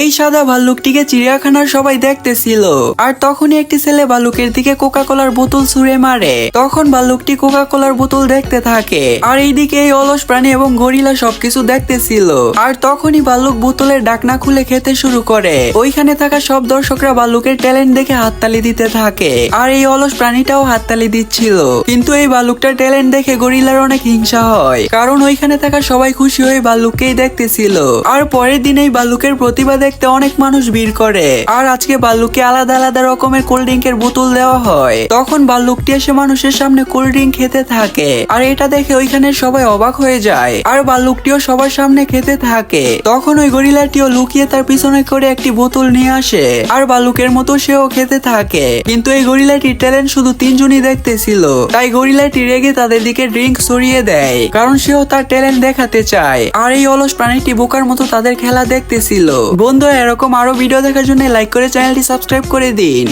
এই সাদা ভাল্লুকটিকে চিড়িয়াখানার সবাই দেখতেছিল। আর তখনই একটি ছেলে ভাল্লুকের দিকে কোকা কোলার বোতল ছুঁড়ে মারে। তখন ভাল্লুকটি কোকা কোলার বোতল দেখতে থাকে। আর এইদিকে এই অলস প্রাণী এবং গরিলা সবকিছু দেখতেছিল। আর তখনই ভাল্লুক বোতলের ডাকনা খুলে খেতে শুরু করে। ওইখানে থাকা সব দর্শকরা ভাল্লুকের ট্যালেন্ট দেখে হাততালি দিতে থাকে। আর এই অলস প্রাণীটাও হাততালি দিচ্ছিল। কিন্তু এই ভাল্লুকটার ট্যালেন্ট দেখে গরিলার অনেক হিংসা হয়। কারণ ওইখানে থাকা সবাই খুশি হয়ে ভাল্লুককেই দেখতেছিল। আর পরের দিন এই ভাল্লুকের প্রতিভা দেখতে অনেক মানুষ ভিড় করে। আর আজকে ভাল্লুককে আলাদা আলাদা রকমের কোল্ড ড্রিঙ্কের বোতল দেওয়া হয়। তখন ভাল্লুকটি এসে মানুষের সামনে কোল্ড ড্রিঙ্ক খেতে থাকে। আর এটা দেখে ওইখানে সবাই অবাক হয়ে যায়। আর ভাল্লুকটিও সবার সামনে খেতে থাকে। তখন ওই গরিলাটিও লুকিয়ে তার পিছনে করে একটি বোতল নিয়ে আসে। আর ভাল্লুকের মতো সেও খেতে থাকে। কিন্তু এই গরিলাটির ট্যালেন্ট শুধু তিনজনই দেখতেছিল। তাই গরিলাটি রেগে তাদের দিকে ড্রিঙ্ক সরিয়ে দেয়। কারণ সেও তার ট্যালেন্ট দেখাতে চায়। আর এই অলস প্রাণীটি বোকার মতো তাদের খেলা দেখতেছিল। বন্ধু এরকম আরও ভিডিও দেখার জন্য লাইক করে চ্যানেলটি সাবস্ক্রাইব করে দিন।